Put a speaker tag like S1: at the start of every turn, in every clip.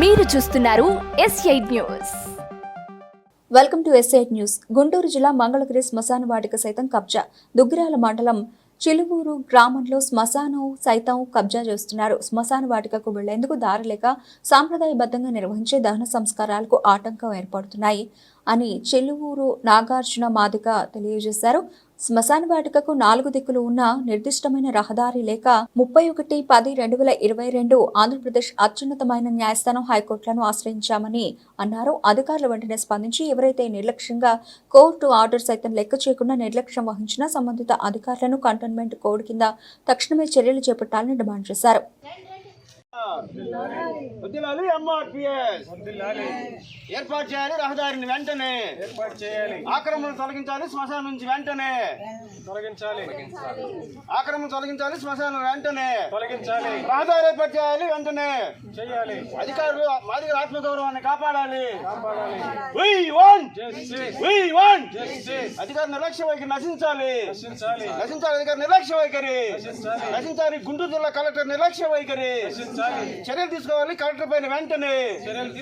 S1: మీరు చూస్తున్నారు S eight news
S2: welcome to S eight news Guntur జిల్లా మంగళగిరి శ్మశాన వాటిక సైతం కబ్జా. దుగ్గిరాల మండలం చిలువూరు గ్రామంలో శ్మశానం సైతం కబ్జా చేస్తున్నారు. శ్మశాన వాటికకు వెళ్ళేందుకు దారి లేక సాంప్రదాయబద్ధంగా నిర్వహించే దహన సంస్కారాలకు ఆటంకం ఏర్పడుతున్నాయి అని చెలువూరు నాగార్జున మాదిక తెలియజేశారు. శ్మశాన వాటికకు నాలుగు దిక్కులు ఉన్న నిర్దిష్టమైన రహదారి లేక ముప్పై ఒకటి పది రెండు వేల ఇరవై రెండు ఆంధ్రప్రదేశ్ అత్యున్నతమైన న్యాయస్థానం హైకోర్టులను ఆశ్రయించామని అన్నారు. అధికారులు వెంటనే స్పందించి ఎవరైతే నిర్లక్ష్యంగా కోర్టు ఆర్డర్ సైతం లెక్క చేయకుండా నిర్లక్ష్యం వహించిన సంబంధిత అధికారులను కంటోన్మెంట్ కోడ్ కింద తక్షణమే చర్యలు చేపట్టాలని డిమాండ్ చేశారు.
S3: వదిలాలి ఎంఆర్పిఎస్ ఏర్పాటు చేయాలి రహదారిని వెంటనే.
S4: ఏర్పాటు చేయాలి.
S3: ఆక్రమణ తొలగించాలి శ్మశానం నుంచి వెంటనే.
S4: తొలగించాలి.
S3: ఆక్రమణ తొలగించాలి శ్మశానం వెంటనే.
S4: తొలగించాలి.
S3: రహదారి ఏర్పాటు చేయాలి వెంటనే.
S4: చేయాలి.
S3: అధికారులు మాదిగల ఆత్మగౌరవాన్ని కాపాడాలి.
S4: కాపాడాలి.
S3: అధికారి నిర్లక్ష్య వైఖరి నశించాలి. నశించాలి. అధికారి నిర్లక్ష్య వైఖరి.
S4: నశించాలి.
S3: నశించాలి గుంటూరు జిల్లా కలెక్టర్ నిర్లక్ష్య వైఖరి.
S4: రక్షించాలి
S3: చర్యలు తీసుకోవాలి. కలెక్టర్ పైన వెంటనే
S4: చర్యలు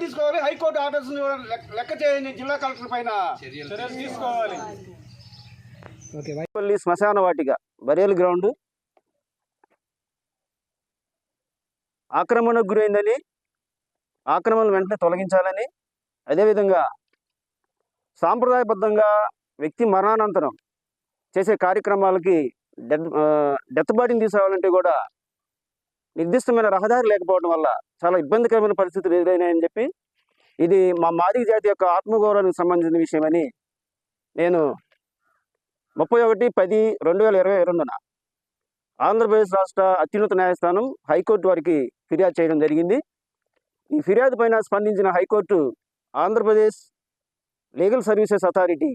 S4: తీసుకోవాలి.
S3: హైకోర్టు ఆర్డర్స్ లెక్క చేయండి జిల్లా కలెక్టర్ పైన.
S4: చర్యలు తీసుకోవాలి.
S3: శ్మశాన వాటిక బరేలు గ్రౌండ్. ఆక్రమణకు గురైందని ఆక్రమణ వెంటనే తొలగించాలని అదేవిధంగా సాంప్రదాయబద్ధంగా వ్యక్తి మరణానంతరం చేసే కార్యక్రమాలకి డెత్ డెత్ బాడీని తీసుకురావాలంటే కూడా నిర్దిష్టమైన రహదారి లేకపోవడం వల్ల చాలా ఇబ్బందికరమైన పరిస్థితులు ఎదురైనాయని చెప్పి ఇది మా మాదిగ జాతి యొక్క ఆత్మగౌరవానికి సంబంధించిన విషయమని నేను ముప్పై ఒకటి పది రెండు వేల ఇరవై రెండున ఆంధ్రప్రదేశ్ రాష్ట్ర అత్యున్నత న్యాయస్థానం హైకోర్టు వారికి ఫిర్యాదు చేయడం జరిగింది. ఈ ఫిర్యాదు పైన స్పందించిన high court Andhra Pradesh legal services authority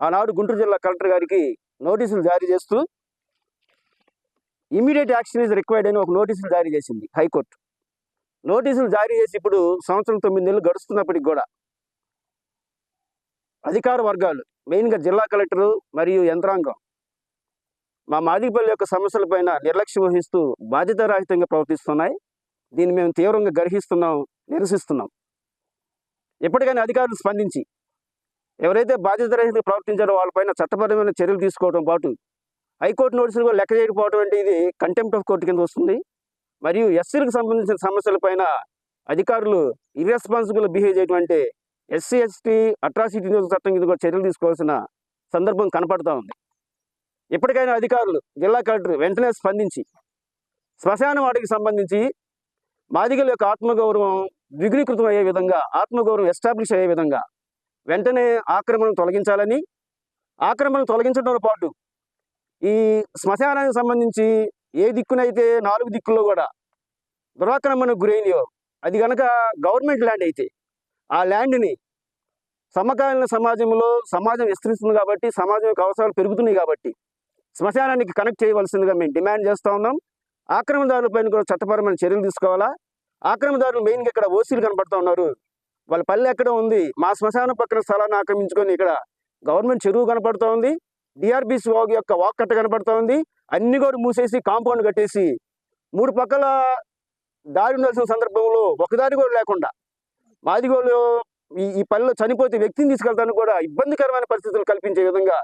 S3: ఆనాడు గుంటూరు జిల్లా కలెక్టర్ గారికి నోటీసులు జారీ చేస్తూ ఇమీడియట్ యాక్షన్ ఈజ్ రిక్వైర్డ్ అని ఒక నోటీసులు జారీ చేసింది హైకోర్టు. నోటీసులు జారీ చేసి ఇప్పుడు సంవత్సరం తొమ్మిది నెలలు గడుస్తున్నప్పటికి కూడా అధికార వర్గాలు మెయిన్గా జిల్లా కలెక్టరు మరియు యంత్రాంగం మా మాదిపల్లి యొక్క సమస్యలపైన నిర్లక్ష్యం వహిస్తూ బాధ్యతారాహితంగా ప్రవర్తిస్తున్నాయి. దీన్ని మేము తీవ్రంగా గర్హిస్తున్నాం నిరసిస్తున్నాం. ఎప్పటికైనా అధికారులు స్పందించి ఎవరైతే బాధ్యతారహితంగా ప్రవర్తించారో వాళ్ళపైన చట్టపరమైన చర్యలు తీసుకోవడం పాటు హైకోర్టు నోటీసులు కూడా లెక్క చేయకపోవడం అంటే ఇది కంటెంప్ట్ ఆఫ్ కోర్టు కింద వస్తుంది. మరియు ఎస్సీలకు సంబంధించిన సమస్యలపైన అధికారులు ఇర్రెస్పాన్సిబుల్ బిహేవ్ చేయటువంటి ఎస్సీ ఎస్టీ అట్రాసిటీ చట్టం కింద కూడా చర్యలు తీసుకోవాల్సిన సందర్భం కనపడతా ఉంది. ఇప్పటికైనా అధికారులు జిల్లా కలెక్టర్ వెంటనే స్పందించి శ్మశాన వాటికి సంబంధించి మాదిగల యొక్క ఆత్మగౌరవం ద్విగుణీకృతం అయ్యే విధంగా ఆత్మగౌరవం ఎస్టాబ్లిష్ అయ్యే విధంగా వెంటనే ఆక్రమణను తొలగించాలని ఆక్రమణను తొలగించడంతో పాటు ఈ శ్మశానానికి సంబంధించి ఏ దిక్కునైతే నాలుగు దిక్కుల్లో కూడా దురాక్రమణకు గురైనయో అది కనుక గవర్నమెంట్ ల్యాండ్ అయితే ఆ ల్యాండ్ని సమకాలీన సమాజంలో సమాజం విస్తరిస్తుంది కాబట్టి సమాజం యొక్క అవసరాలు పెరుగుతున్నాయి కాబట్టి శ్మశానానికి కనెక్ట్ చేయవలసిందిగా మేము డిమాండ్ చేస్తూ ఉన్నాం. ఆక్రమణదారులపైన కూడా చట్టపరమైన చర్యలు తీసుకోవాలా? ఆక్రమణదారులు మెయిన్గా ఇక్కడ ఓసీలు కనపడుతూ ఉన్నారు. వాళ్ళ పల్లె ఎక్కడ ఉంది. మా శ్మశానం పక్కన స్థలాన్ని ఆక్రమించుకొని ఇక్కడ గవర్నమెంట్ చెరువు కనపడుతూ ఉంది. డిఆర్బిసి వాగు యొక్క వాక్ కట్ట కనపడుతూ ఉంది అన్ని కూడా మూసేసి కాంపౌండ్ కట్టేసి మూడు పక్కల దారి ఉండాల్సిన సందర్భంలో ఒకదారి కూడా లేకుండా మాదిగోళ్ళు ఈ ఈ పనిలో చనిపోతే వ్యక్తిని తీసుకెళ్తానికి కూడా ఇబ్బందికరమైన పరిస్థితులు కల్పించే విధంగా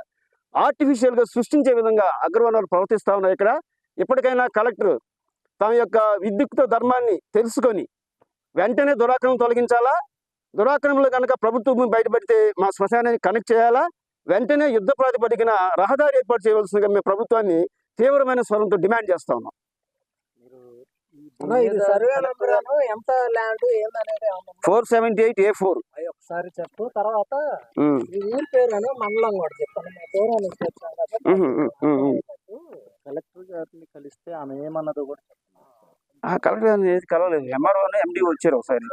S3: ఆర్టిఫిషియల్గా సృష్టించే విధంగా అగ్రవర్ణాలు ప్రవర్తిస్తూ ఉన్నాయి ఇక్కడ. ఇప్పటికైనా కలెక్టర్ తమ యొక్క విద్యుక్త ధర్మాన్ని తెలుసుకొని వెంటనే దురాక్రమం తొలగించాలా? దురాక్రమంలో కనుక ప్రభుత్వం బయటపడితే మా శ్మశానాన్ని కనెక్ట్ చేయాలా? వెంటనే యుద్ధ ప్రాతిపదికన రహదారి ఏర్పాటు చేయవలసిందిగా మేము ప్రభుత్వాన్ని తీవ్రమైన స్వరంతో డిమాండ్ చేస్తా ఉన్నాం.
S5: అన్న, ఇది సర్వే నెంబర్ ఏమో ఎంత ల్యాండ్ ఏందనేది ఏమన్నా
S3: four seventy eight A four.
S5: ఒకసారి చెప్పు. తర్వాత ఊరి పేరు మండలం కూడా కాబట్టి
S4: కలెక్టర్ గారిని కలిస్తే ఆమె ఏమన్నదో కూడా
S3: కలెక్టర్ ఏది కలవలేదు. ఎంఆర్ఓ ఎండి వచ్చారు ఒకసారి.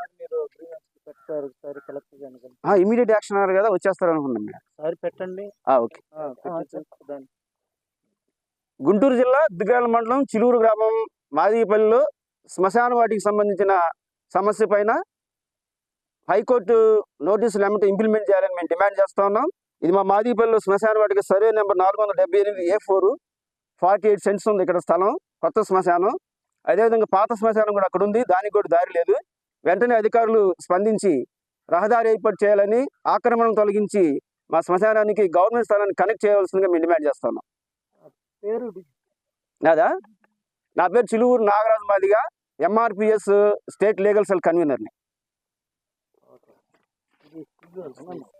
S4: ఒకసారి కలెక్టర్
S3: ఇమీడియట్ యాక్షన్ అన్నారు కదా వచ్చేస్తారు అనుకున్నాం
S4: ఒకసారి పెట్టండి.
S3: ఆ, ఓకే.
S4: ఆ, పెట్టి దాన్ని.
S3: గుంటూరు జిల్లా దిగ్గాల మండలం చిలూరు గ్రామం మాదిపల్లిలో శ్మశాన వాటికి సంబంధించిన సమస్య పైన హైకోర్టు నోటీసులు ఏమంటే ఇంప్లిమెంట్ చేయాలని మేము డిమాండ్ చేస్తా ఉన్నాం. ఇది మా మాదిపల్లిలో శ్మశాన వాటికి సర్వే నెంబర్ నాలుగు వందల డెబ్బై ఎనిమిది A four forty eight cents ఉంది ఇక్కడ స్థలం కొత్త శ్మశానం. అదేవిధంగా పాత శ్మశానం కూడా అక్కడ ఉంది దానికి కూడా దారి లేదు. వెంటనే అధికారులు స్పందించి రహదారి ఏర్పాటు చేయాలని ఆక్రమణను తొలగించి మా శ్మశానానికి గవర్నమెంట్ స్థలాన్ని కనెక్ట్ చేయవలసిందిగా మేము డిమాండ్ చేస్తున్నాం.
S5: పేరు
S3: నాదా? నా పేరు Chiluvuru Nagaraju Madiga MRPS state legal cell కన్వీనర్ని